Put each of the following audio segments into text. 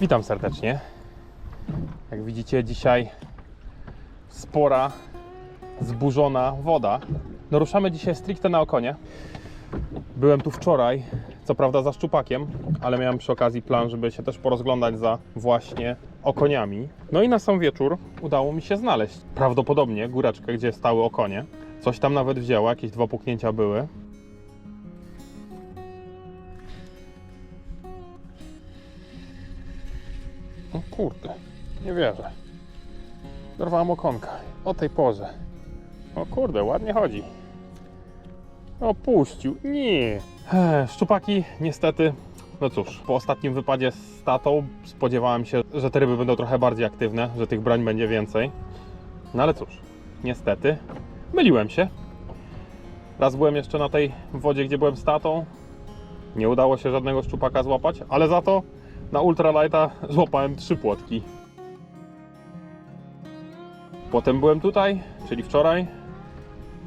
Witam serdecznie. Jak widzicie, dzisiaj spora, zburzona woda. No ruszamy dzisiaj stricte na okonie. Byłem tu wczoraj, co prawda za szczupakiem, ale miałem przy okazji plan, żeby się też porozglądać za właśnie okoniami. No i na sam wieczór udało mi się znaleźć prawdopodobnie góreczkę, gdzie stały okonie. Coś tam nawet wzięło, jakieś dwa puknięcia były. O kurde, nie wierzę. Dorwałem okonka. O tej porze. O kurde, ładnie chodzi. Opuścił. Nie. Ech, Szczupaki niestety, no cóż, po ostatnim wypadzie z tatą spodziewałem się, że te ryby będą trochę bardziej aktywne, że tych brań będzie więcej. No ale cóż, niestety, myliłem się. Raz byłem jeszcze na tej wodzie, gdzie byłem z tatą. Nie udało się żadnego szczupaka złapać, ale za to na ultralighta złapałem trzy płotki. Potem byłem tutaj, czyli wczoraj.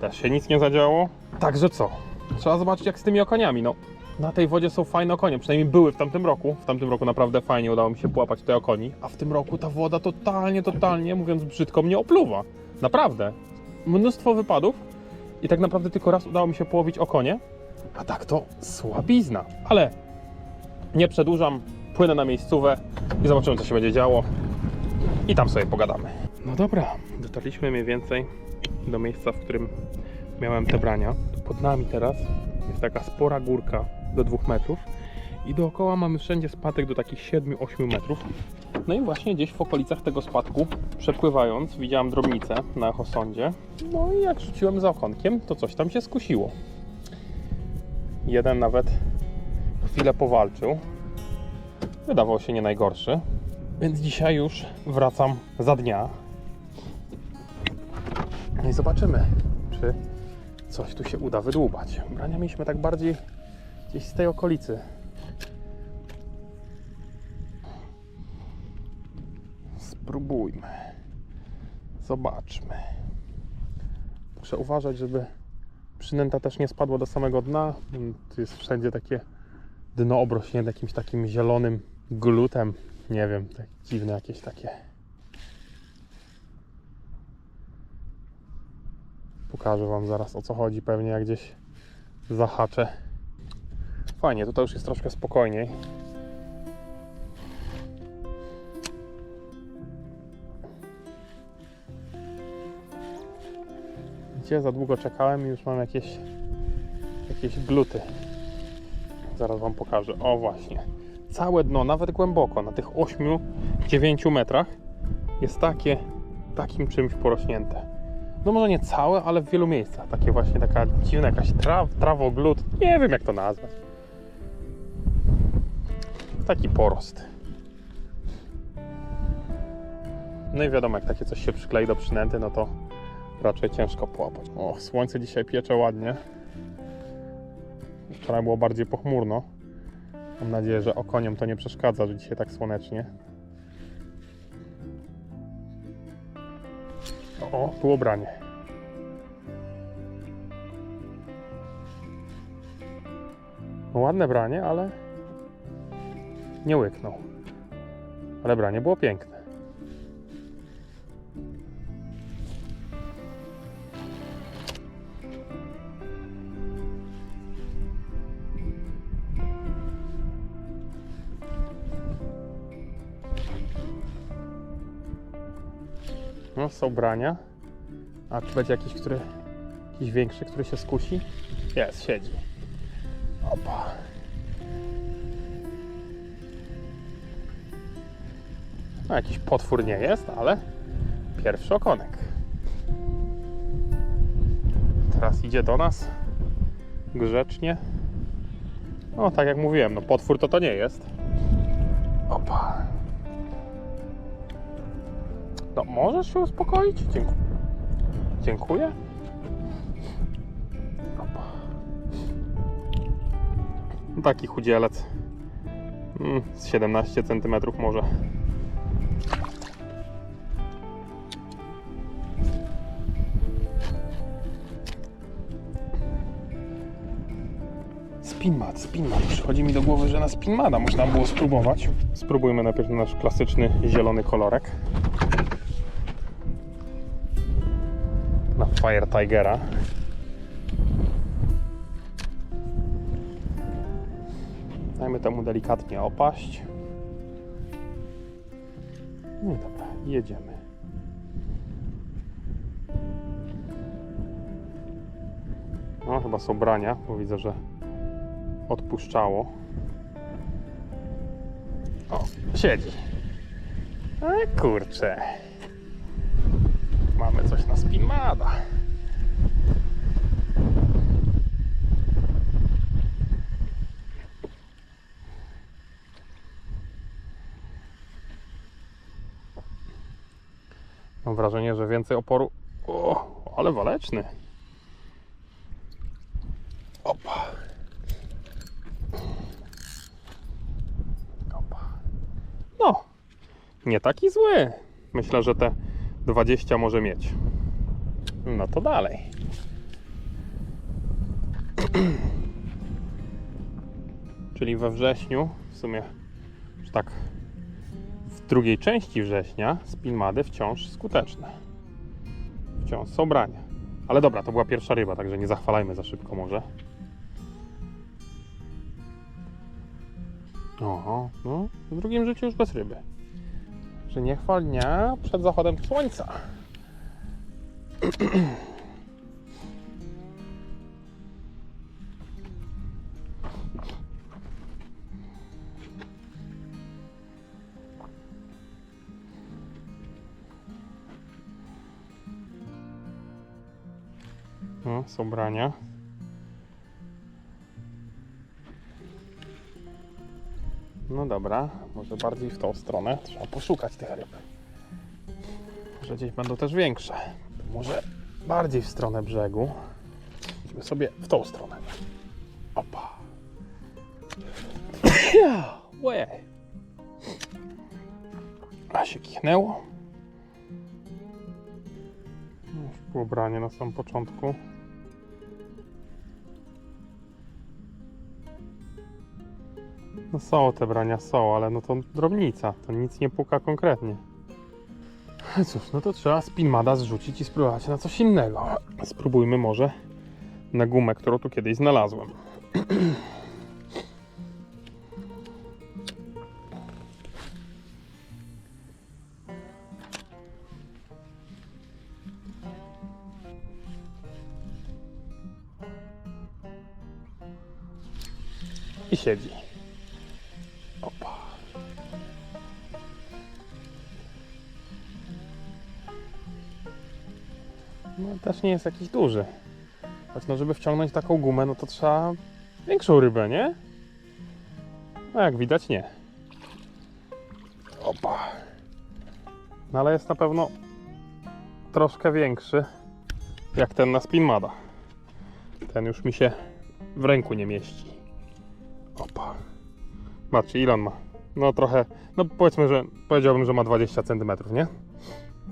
Też się nic nie zadziało. Także co? Trzeba zobaczyć jak z tymi okoniami. No, na tej wodzie są fajne okonie, przynajmniej były w tamtym roku. W tamtym roku naprawdę fajnie udało mi się połapać te okoni, a w tym roku ta woda totalnie, totalnie, mówiąc brzydko, mnie opluwa. Naprawdę. Mnóstwo wypadów i tak naprawdę tylko raz udało mi się połowić okonie, a tak to słabizna. Ale nie przedłużam, płynę na miejscówę i zobaczymy, co się będzie działo. I tam sobie pogadamy. No dobra, dotarliśmy mniej więcej do miejsca, w którym miałem te brania. Tu pod nami teraz jest taka spora górka do 2 metrów i dookoła mamy wszędzie spadek do takich 7-8 metrów. No i właśnie gdzieś w okolicach tego spadku, przepływając, widziałem drobnicę na echosondzie. No i jak rzuciłem za okonkiem, to coś tam się skusiło. Jeden nawet chwilę powalczył. Wydawał się nie najgorszy. Więc dzisiaj już wracam za dnia. I zobaczymy, czy coś tu się uda wydłubać. Brania mieliśmy tak bardziej gdzieś z tej okolicy. Spróbujmy. Zobaczmy. Muszę uważać, żeby przynęta też nie spadła do samego dna. Tu jest wszędzie takie dno obrośnięte jakimś takim zielonym glutem. Nie wiem, tak dziwne jakieś takie. Pokażę Wam zaraz o co chodzi, pewnie jak gdzieś zahaczę. Fajnie, tutaj już jest troszkę spokojniej. Gdzie za długo czekałem i już mam jakieś jakieś gluty. Zaraz Wam pokażę. O właśnie. Całe dno, nawet głęboko, na tych 8-9 metrach jest takie, takim czymś porośnięte. No może nie całe, ale w wielu miejscach. Takie właśnie, taka dziwna jakaś traw, trawoglut. Nie wiem jak to nazwać. Taki porost. No i wiadomo, jak takie coś się przyklei do przynęty, no to raczej ciężko połapać. O, słońce dzisiaj piecze ładnie. Wczoraj było bardziej pochmurno. Mam nadzieję, że okoniom to nie przeszkadza, że dzisiaj tak słonecznie. O, było branie. No, Ładne branie, ale nie łyknął. Ale branie było piękne. Są brania. A czy będzie jakiś, który, jakiś większy, który się skusi? Jest, siedzi. Opa. No, jakiś potwór nie jest, ale pierwszy okonek. Teraz idzie do nas grzecznie. No, tak jak mówiłem, no potwór to to nie jest. Opa. No, możesz się uspokoić? Dziękuję. Dziękuję. No, Taki chudzielec. Mm, Z 17 cm może. spinmat, spinmat. Przychodzi mi do głowy, że na spinmada można było spróbować. Spróbujmy najpierw nasz klasyczny zielony kolorek. Fire Tigera. Dajmy temu delikatnie opaść. No i dobra, jedziemy. No, chyba są brania, bo widzę, że odpuszczało. O, siedzi. A kurczę. Mamy coś na spinmada. Mam wrażenie, że więcej oporu. O, ale waleczny. Opa. Opa. No, nie taki zły. Myślę, że te 20 może mieć. No to dalej. Czyli we wrześniu, w sumie, że tak w drugiej części września spinmady wciąż skuteczne. Wciąż są brania. Ale dobra, to była pierwsza ryba, także nie zachwalajmy za szybko może. Oho, no, w drugim życiu już bez ryby. Że nie chwal dnia przed zachodem słońca. No, są brania. No dobra, może bardziej w tą stronę. Trzeba poszukać tych ryb. Może gdzieś będą też większe. Może bardziej w stronę brzegu. Idźmy sobie w tą stronę. Opa. Ja, łe. A się kichnęło. Było branie na samym początku. No są te brania, są, ale no to drobnica, to nic nie puka konkretnie. Cóż, no to trzeba spinmada zrzucić i spróbować na coś innego. Spróbujmy może na gumę, którą tu kiedyś znalazłem. I siedzi. Też nie jest jakiś duży. Choć no, żeby wciągnąć taką gumę, no to trzeba większą rybę, nie? No jak widać nie. Opa. No ale jest na pewno troszkę większy jak ten na Spinmada. Ten już mi się w ręku nie mieści. Opa. Patrzcie, ile on ma? No trochę, no powiedzmy, że powiedziałbym, że ma 20 cm, nie?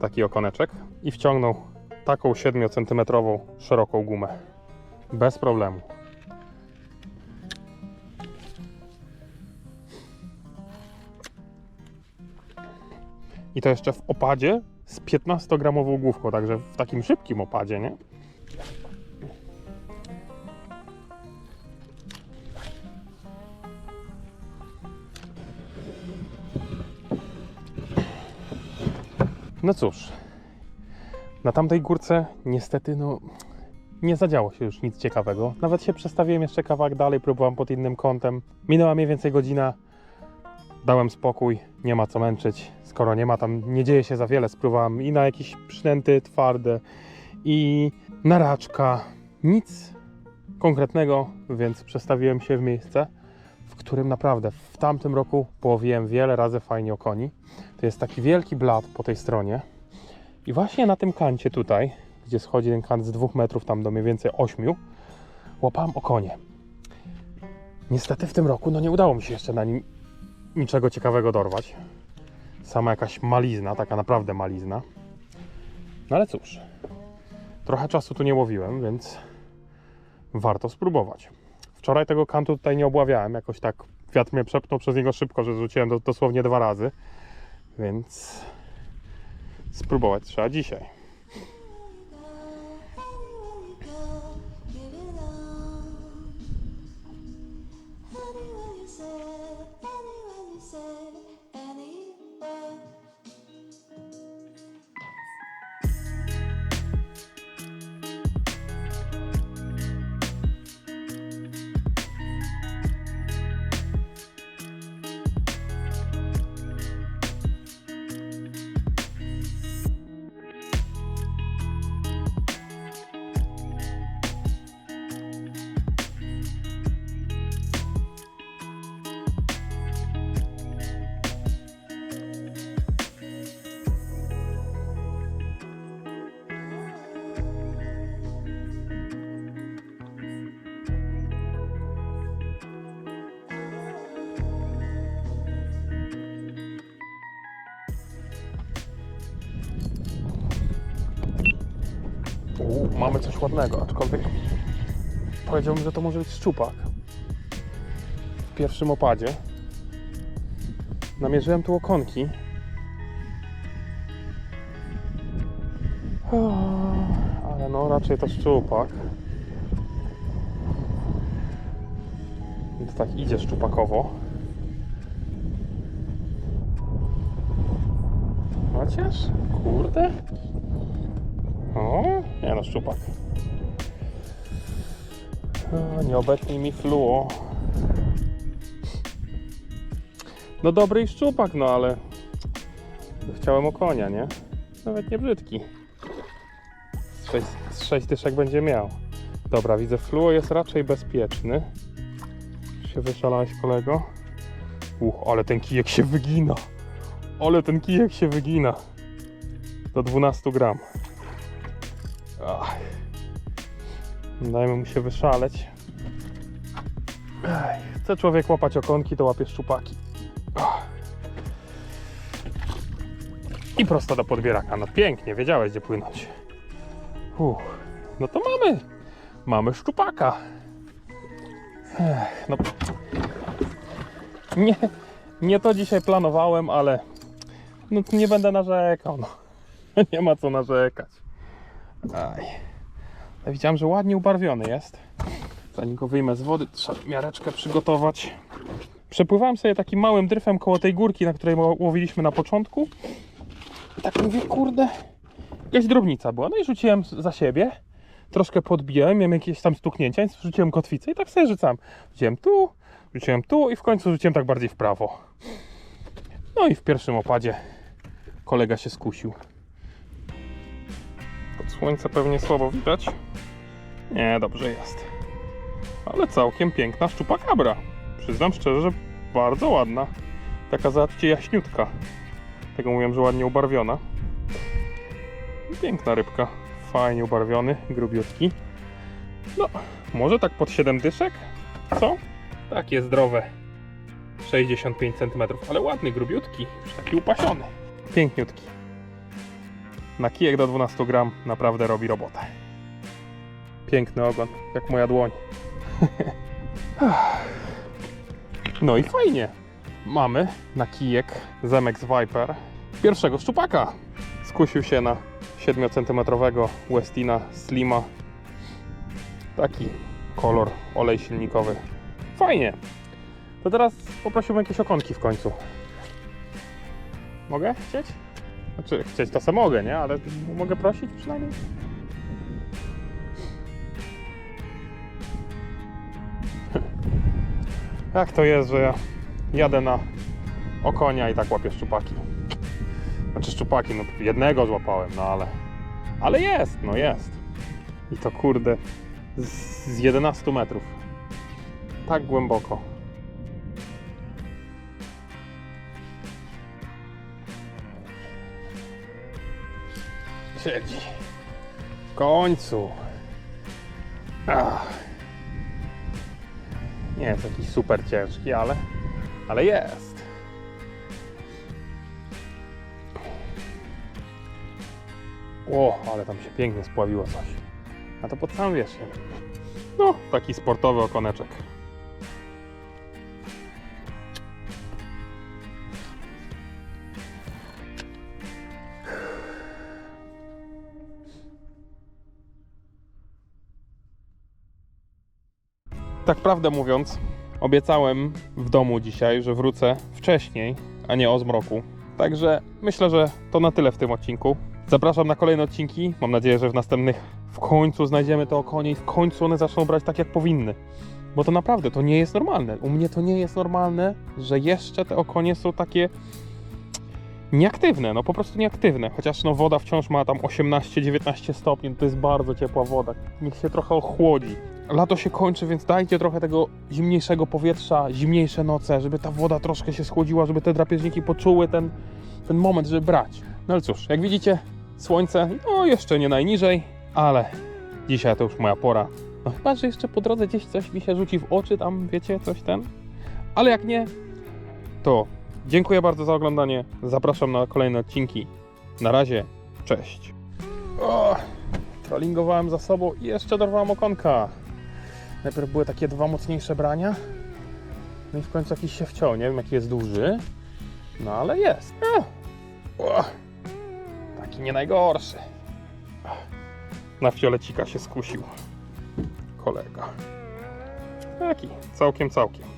Taki okoneczek. I wciągnął taką 7 cm szeroką gumę. Bez problemu. I to jeszcze w opadzie z 15-gramową główką, także w takim szybkim opadzie, nie? No cóż, na tamtej górce niestety no nie zadziało się już nic ciekawego. Nawet się przestawiłem jeszcze kawałek dalej, próbowałem pod innym kątem. Minęła mniej więcej godzina. Dałem spokój, nie ma co męczyć. Skoro nie ma tam, nie dzieje się za wiele, spróbowałem i na jakieś przynęty twarde i na raczka. Nic konkretnego, więc przestawiłem się w miejsce, w którym naprawdę w tamtym roku połowiłem wiele razy fajnie o koni. To jest taki wielki blat po tej stronie. I właśnie na tym kancie tutaj, gdzie schodzi ten kant z dwóch metrów tam do mniej więcej 8, łapałem okonie. Niestety w tym roku no nie udało mi się jeszcze na nim niczego ciekawego dorwać. Sama jakaś malizna, taka naprawdę malizna. No ale cóż, trochę czasu tu nie łowiłem, więc warto spróbować. wczoraj tego kantu tutaj nie obławiałem. Jakoś tak wiatr mnie przepnął przez niego szybko, że rzuciłem do, dosłownie dwa razy. Więc spróbować trzeba dzisiaj. Mamy coś ładnego, aczkolwiek powiedziałbym, że to może być szczupak. W pierwszym opadzie namierzyłem tu okonki. Ale no, raczej to szczupak. Więc tak idzie szczupakowo. Chociaż, kurde. O, nie no, szczupak. O, nie obetnij mi fluo. No dobry i szczupak, no ale chciałem o konia, nie? Nawet nie brzydki. Z sześć, z sześć dyszek będzie miał. Dobra, widzę, fluo jest raczej bezpieczny. Się wyszalałeś, kolego? Uch, ale ten kijek się wygina. Ale ten kijek się wygina. Do 12 gram. Ach. Dajmy mu się wyszaleć. Ej, chce człowiek łapać okonki, to łapie szczupaki. I prosto do podbieraka. No pięknie, wiedziałeś gdzie płynąć. No to mamy. Mamy szczupaka. No. Nie, nie to dzisiaj planowałem, ale no nie będę narzekał. No. Nie ma co narzekać. Aj. Widziałem, że ładnie ubarwiony jest. Zanim go wyjmę z wody, trzeba miareczkę przygotować. Przepływałem sobie takim małym dryfem koło tej górki, na której ło- łowiliśmy na początku. I tak mówię, kurde, jakaś drobnica była. No i rzuciłem za siebie. Troszkę podbiłem, miałem jakieś tam stuknięcia, więc rzuciłem kotwicę i tak sobie rzucam. Rzuciłem tu, rzuciłem tu i w końcu rzuciłem tak bardziej w prawo. No i w pierwszym opadzie kolega się skusił. Słońce pewnie słabo widać. Nie, dobrze jest. Ale całkiem piękna szczupakabra. Przyznam szczerze, że bardzo ładna. Taka zobaczcie jaśniutka. Tego mówiłem, że ładnie ubarwiona. Piękna rybka. Fajnie ubarwiony, grubiutki. No, może tak pod 7 dyszek? Co? Takie zdrowe. 65 cm, ale ładny, grubiutki. Taki upasiony. Piękniutki na kijek do 12 gram naprawdę robi robotę. Piękny ogon, jak moja dłoń. no i fajnie. Mamy na kijek Zemex Viper pierwszego szczupaka. Skusił się na 7 cm Westina Slima. Taki kolor, olej silnikowy. Fajnie. To teraz poprosiłbym jakieś okonki w końcu. Mogę chcieć? Znaczy, chcieć to sam mogę, nie? Ale mogę prosić przynajmniej. Jak to jest, że ja jadę na okonia i tak łapię szczupaki. Znaczy szczupaki, no jednego złapałem, no ale... Ale jest, no jest. I to kurde z 11 metrów. Tak głęboko. Siedzi. W końcu. Ach. Nie jest jakiś super ciężki, ale, ale jest. O, ale tam się pięknie spławiło coś. A to pod sam wierzchem. No, taki sportowy okoneczek. Tak prawdę mówiąc, obiecałem w domu dzisiaj, że wrócę wcześniej, a nie o zmroku. Także myślę, że to na tyle w tym odcinku. Zapraszam na kolejne odcinki. Mam nadzieję, że w następnych w końcu znajdziemy te okonie i w końcu one zaczną brać tak, jak powinny. Bo to naprawdę, to nie jest normalne. U mnie to nie jest normalne, że jeszcze te okonie są takie nieaktywne, no po prostu nieaktywne. Chociaż no woda wciąż ma tam 18-19 stopni, to jest bardzo ciepła woda. Niech się trochę ochłodzi. Lato się kończy, więc dajcie trochę tego zimniejszego powietrza, zimniejsze noce, żeby ta woda troszkę się schłodziła, żeby te drapieżniki poczuły ten, ten moment, żeby brać. No ale cóż, jak widzicie, słońce, no jeszcze nie najniżej, ale dzisiaj to już moja pora. No chyba, że jeszcze po drodze gdzieś coś mi się rzuci w oczy, tam wiecie, coś ten. Ale jak nie, to dziękuję bardzo za oglądanie. Zapraszam na kolejne odcinki. Na razie, cześć. O, trollingowałem za sobą i jeszcze dorwałem okonka. Najpierw były takie dwa mocniejsze brania. No i w końcu jakiś się wciął. Nie wiem jaki jest duży. No ale jest. O, taki nie najgorszy. Na fiolecika się skusił. Kolega. Taki, całkiem, całkiem.